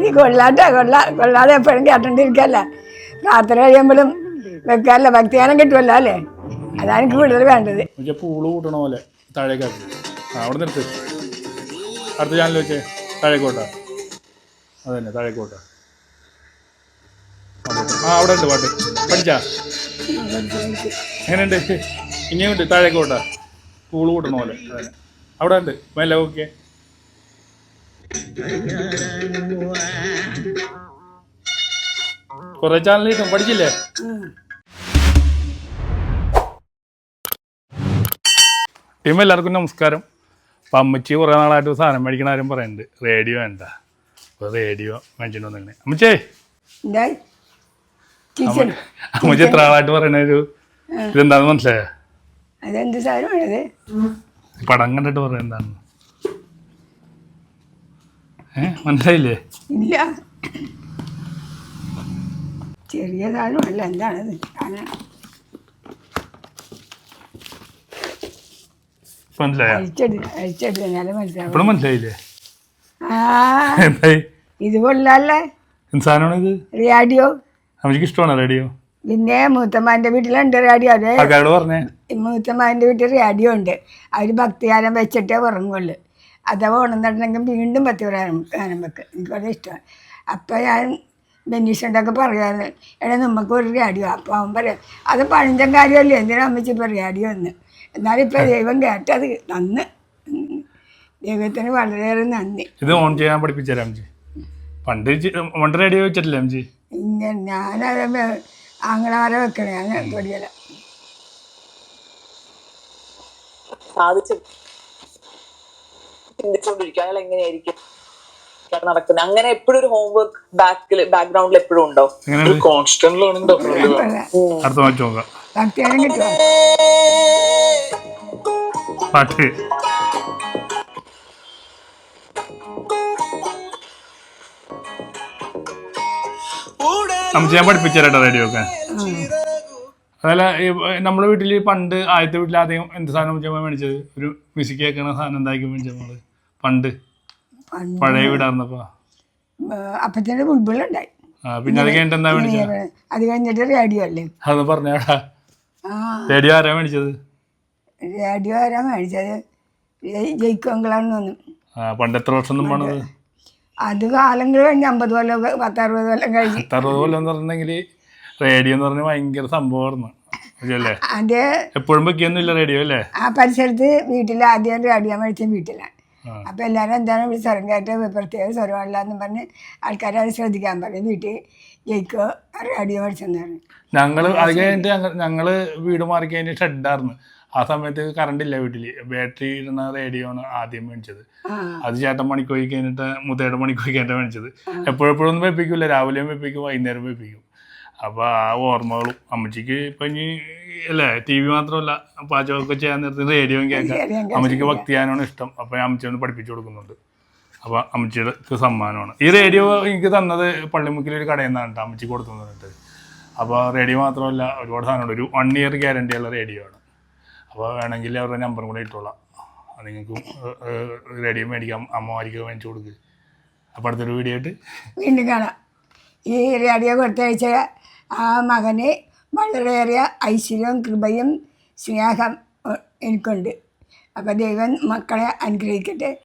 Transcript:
നീ കൊള്ളാട്ടോ കൊള്ളാ കൊള്ളാതെ എപ്പോഴും കേട്ടോണ്ടിരിക്കല്ല? പ്രാർത്ഥന കഴിയുമ്പോഴും വെക്കാറില്ല ഭക്തിഗാനം കിട്ടുമല്ലോ അല്ലേ? അതാണ് എനിക്ക് കൂടുതൽ വേണ്ടത്. പൂൾ കൂട്ടണ പോലെ നിർത്ത്. അടുത്ത ചാനൽ വെച്ചേ. താഴേക്കോട്ടാ. തന്നെ താഴേക്കോട്ട. ആ അവിടെ ഉണ്ട് പാട്ട്. പഠിച്ചാ? എങ്ങനെയുണ്ട്? ഇനിയുണ്ട് താഴേക്കോട്ട. പൂൾ കൂട്ടണ പോലെ. അവിടെ ഉണ്ട്. മെല്ലെ ഓക്കെ കുറെ ചാനൽ കിട്ടും പഠിച്ചില്ലേ? ടീം എല്ലാവർക്കും നമസ്കാരം. അപ്പം അമ്മച്ചി കുറേ നാളായിട്ട് സാധനം മേടിക്കണ ആരും പറയുന്നുണ്ട് റേഡിയോ വേണ്ട. അപ്പോൾ റേഡിയോ മേടിച്ചിട്ട് വന്നിങ്ങനെ അമ്മച്ചേ. അമ്മച്ചി എത്ര ആളായിട്ട് പറയണ ഒരു ഇതെന്താന്ന് മനസ്സിലായോ? അതെന്ത് സാധനമാണത്? പടം കണ്ടിട്ട് പറയുന്നത് എന്താണ് ഏ മനസ്സിലായില്ലേ? ഇല്ല. ചെറിയ സാധനമല്ല എന്താണത് മനസ്സിലായില്ലേ? ഇത്? കൊള്ളാല്ലേ റേഡിയോ ഇഷ്ടമാണോ റേഡിയോ? പിന്നെ മൂത്തമ്മാന്റെ വീട്ടിലുണ്ട് റേഡിയോ. അതെ മൂത്തമ്മാന്റെ വീട്ടിൽ റേഡിയോ ഉണ്ട്. അവർ ഭക്തിഗാനം വെച്ചിട്ടേ ഉറങ്ങുള്ളൂ. അഥവാ ഉണർന്നിട്ടുണ്ടെങ്കിൽ വീണ്ടും പത്തി പറയാനും ഗാനം വെക്കും. എനിക്ക് വളരെ ഇഷ്ടമാണ്. അപ്പോൾ ഞാൻ ബെന്നീഷോണ്ടൊക്കെ പറയാറ് എടാ നമുക്ക് ഒരു റേഡിയോ. അപ്പോൾ അവൻ പറയാം അത് പഴഞ്ചൻ കാര്യമല്ലേ? എന്തിനാ അമ്മച്ചി ഇപ്പോൾ റേഡിയോ എന്ന് എന്നാലും ഇപ്പോൾ ദൈവം കേട്ടത് നന്ന്. ദൈവത്തിന് വളരെയേറെ നന്ദി. ഇത് ഓൺ ചെയ്യാൻ അമ്മച്ചി? പണ്ട് റേഡിയോ വെച്ചിട്ടില്ലേ അമ്മച്ചി? ഇങ്ങനെ ഞാനത് ആങ്ങളമാരെ വെക്കണേ ഞാൻ തുടങ്ങിയല്ല സാധിച്ചു. ചിന്തിച്ചുകൊണ്ടിരിക്കും അയാൾ എങ്ങനെയായിരിക്കും നടക്കുന്നത്? അങ്ങനെ എപ്പോഴും ഒരു ഹോംവർക്ക് ബാക്കിൽ ബാക്ക്ഗ്രൗണ്ടിൽ എപ്പോഴും ഉണ്ടോ? കോൺസ്റ്റന്റ് ലേണിംഗ് അടുത്ത മാറ്റി നോക്കാം. ഭക്തിഗാനം കിട്ടുമോ പാട്ട്. അമ്മച്ചി ഞാൻ പഠിപ്പിച്ചു റേഡിയോ ഒക്കെ അതല്ല നമ്മുടെ വീട്ടിൽ പണ്ട് ആദ്യത്തെ വീട്ടിൽ ആദ്യം എന്ത് സാധനം മേടിച്ചത്? ഒരു മ്യൂസിക് കേൾക്കണ സാധനം എന്തായിരിക്കും മേടിച്ചത് നമ്മൾ? പണ്ട് പഴയ വീടായിരുന്നപ്പോ അപ്പച്ചന്റെ ബുൾബുളുണ്ടായി പിന്നെ അത് കഴിഞ്ഞിട്ട് എന്താ മേടിച്ചത്? അത് കഴിഞ്ഞിട്ട് റേഡിയോ അല്ലേ? അത് പറഞ്ഞാടാ റേഡിയോ ആരാ മേടിച്ചത്? റേഡിയോ ആരാ മേടിച്ചത്? ജയിക്കോങ്കളാന്ന് തോന്നും പണ്ട് എത്ര വർഷം മുമ്പാണത് അത് കാലങ്ങൾ കഴിഞ്ഞ് അമ്പത് കൊല്ലം പത്തറുപത് കൊല്ലം കഴിഞ്ഞ്. പത്തറുപത് കൊല്ലം എന്ന് പറഞ്ഞിട്ടുണ്ടെങ്കിൽ റേഡിയോ എന്ന് പറഞ്ഞാൽ ഭയങ്കര സംഭവമായിരുന്നു അല്ലേ? അതിന്റെ എപ്പോഴും വെക്കൊന്നുമില്ല റേഡിയോ അല്ലേ? ആ പരിസരത്ത് വീട്ടിൽ ആദ്യം റേഡിയോ മേടിച്ച വീട്ടിലാണ്. അപ്പോൾ എല്ലാവരും എന്താണ് ഇവിടെ സ്വരം കേട്ട് പ്രത്യേക സ്വരമാണല്ലോ എന്ന് പറഞ്ഞ് ആൾക്കാരെ അത് ശ്രദ്ധിക്കാൻ പറയും. വീട്ടിൽ ജയിക്കോ? റേഡിയോ മേടിച്ചെന്ന് പറഞ്ഞു ഞങ്ങൾ അത് കഴിഞ്ഞിട്ട് ഞങ്ങ- ഞങ്ങൾ വീട് മാറി കഴിഞ്ഞ് ഷെഡായിരുന്നു ആ സമയത്ത് കറണ്ട് ഇല്ല വീട്ടിൽ. ബാറ്ററി ഇടുന്ന റേഡിയോ ആണ് ആദ്യം മേടിച്ചത്. അത് ചേട്ടൻ മണിക്കോയി കഴിഞ്ഞിട്ട് മുത്തയുടെ മണിക്കോയി കഴിഞ്ഞിട്ട് മേടിച്ചത്. എപ്പോഴെപ്പോഴൊന്നും വെപ്പിക്കില്ല രാവിലെയും വെപ്പിക്കും വൈകുന്നേരം വെപ്പിക്കും. അപ്പൊ ആ ഓർമ്മകളും അമ്മച്ചിക്ക് ഇപ്പൊ ഇനി അല്ലേ ടി വി മാത്രമല്ല പാചകമൊക്കെ ചെയ്യാൻ നേരത്തെ റേഡിയോയും കേൾക്കാം അമ്മച്ചിക്ക് ഭക്തിയാനാണ് ഇഷ്ടം. അപ്പൊ ഞാൻ അമ്മച്ചിയോട് പഠിപ്പിച്ചു കൊടുക്കുന്നുണ്ട്. അപ്പൊ അമ്മച്ചിക്ക് സമ്മാനമാണ്. ഈ റേഡിയോ എനിക്ക് തന്നത് പള്ളിമുക്കിൽ ഒരു കടയിൽ നിന്നാണ് കേട്ടോ അമ്മച്ചി കൊടുത്തുന്നിട്ട് അപ്പോൾ റേഡിയോ മാത്രമല്ല ഒരുപാട് സാധനമുണ്ട്. ഒരു വൺ ഇയർ ഗ്യാരണ്ടി ഉള്ള റേഡിയോ ആണ്. അപ്പോൾ വേണമെങ്കിൽ അവരുടെ നമ്പറും കൂടെ ഇട്ടോളാം. നിങ്ങൾക്കും റേഡിയോ മേടിക്കാം. അമ്മമാർക്ക് മേടിച്ചു കൊടുക്കുക അപ്പോൾ അടുത്തൊരു വീഡിയോ ആയിട്ട് വീണ്ടും കാണാം. ഈ റേഡിയോ കൊടുത്തയച്ച ആ മകന് വളരെയേറെ ഐശ്വര്യവും കൃപയും സ്നേഹം എനിക്കുണ്ട്. അപ്പം ദൈവം മക്കളെ അനുഗ്രഹിക്കട്ടെ.